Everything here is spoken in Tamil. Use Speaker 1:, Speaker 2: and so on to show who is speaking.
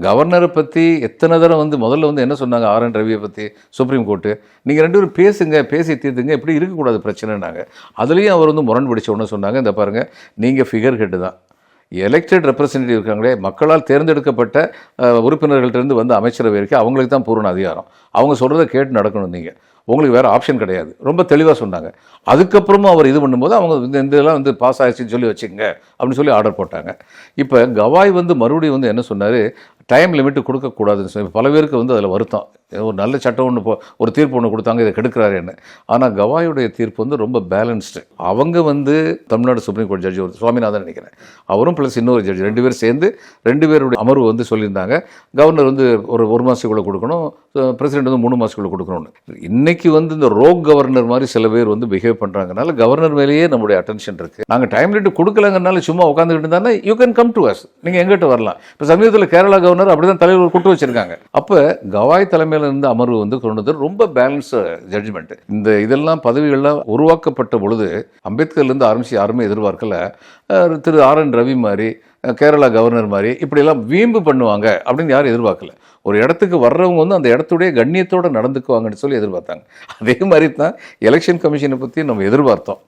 Speaker 1: கவர்னரை பற்றி எத்தனை தடவை வந்து முதல்ல வந்து என்ன சொன்னாங்க ஆர் என் ரவியை பற்றி சுப்ரீம் கோர்ட்டு நீங்கள் ரெண்டு பேரும் பேசுங்க பேசி தீர்த்துங்க இப்படி இருக்கக்கூடாது பிரச்சனைனாங்க அதுலேயும் அவர் வந்து முரண் பிடிச்ச ஒன்று சொன்னாங்க இந்த பாருங்கள் நீங்கள் ஃபிகர் ஹெட்டு தான். எலெக்டட் ரெப்ரசன்டேட்டிவ் இருக்காங்களே மக்களால் தேர்ந்தெடுக்கப்பட்ட அஹ், உறுப்பினர்கள்ட்டேருந்து அமைச்சரவை வரைக்கும் அவங்களுக்கு தான் பூரண அதிகாரம். அவங்க சொல்கிறத கேட்டு நடக்கணும் நீங்கள் உங்களுக்கு வேறு ஆப்ஷன் கிடையாது. ரொம்ப தெளிவாக சொன்னாங்க. அதுக்கப்புறமும் அவர் இது பண்ணும்போது அவங்க இந்த இந்த இதெல்லாம் வந்து பாஸ் ஆகிடுச்சின்னு சொல்லி வச்சுங்க அப்படின்னு சொல்லி ஆர்டர் போட்டாங்க. இப்போ கவாய் வந்து மறுபடியும் வந்து என்ன சொன்னார் டைம் லிமிட் கொடுக்கக்கூடாதுன்னு சொல்லி பல பேருக்கு வந்து அதில் வருத்தம். ஒரு நல்ல சட்டம் ஒன்று போ ஒரு தீர்ப்பு ஒன்று கொடுத்தாங்க இதை கெடுக்கிறாருன்னு ஆனால் கவாயுடைய தீர்ப்பு வந்து ரொம்ப பேலன்ஸ்டு அவங்க வந்து தமிழ்நாடு சுப்ரீம் கோர்ட் ஜட்ஜி ஒரு சுவாமிநாதன் நினைக்கிறேன். அவரும் ப்ளஸ் இன்னொரு ஜட்ஜி ரெண்டு பேரும் சேர்ந்து ரெண்டு பேருடைய அமர்வு வந்து சொல்லியிருந்தாங்க. கவர்னர் வந்து ஒரு ஒரு மாதத்துக்குள்ளே கொடுக்கணும் பிரசிடென்ட் வந்து மூணு மாதத்துக்குள்ளே கொடுக்கணும்னு. இன்னைக்கு வந்து இந்த ரோக் கவர்னர் மாதிரி சில பேர் வந்து பிஹேவ் பண்ணுறாங்கனால கவர்னர் மேலேயே நம்முடைய அட்டென்ஷன் இருக்குது நாங்கள் டைம் லிட்டு கொடுக்கலங்கனால சும்மா உட்காந்துக்கிட்டு இருந்தாங்கன்னா you can come to us நீங்கள் எங்கிட்ட வரலாம். இப்போ சமீபத்தில் கேரளா கவர்னர் அப்படி தான் தலைவர் கூட்டு வச்சிருக்காங்க. அப்போ கவாய் தலைமையில் இருந்து அமர்வு வந்து கொண்டது ரொம்ப பேலன்ஸ் ஜட்ஜ்மெண்ட் இந்த இதெல்லாம் பதவிகள்லாம் உருவாக்கப்பட்ட பொழுது அம்பேத்கர்லேருந்து ஆரம்பித்து யாருமே எதிர்பார்க்கல. திரு ஆர் என் ரவி மாதிரி கேரளா கவர்னர் மாதிரி இப்படியெல்லாம் வீம்பு பண்ணுவாங்க அப்படின்னு யாரும் எதிர்பார்க்கல. ஒரு இடத்துக்கு வர்றவங்க வந்து அந்த இடத்துடைய கண்ணியத்தோடு நடந்துக்குவாங்கன்னு சொல்லி எதிர்பார்த்தாங்க. அதே மாதிரி தான் எலெக்ஷன் கமிஷனை பற்றி நம்ம எதிர்பார்த்தோம்.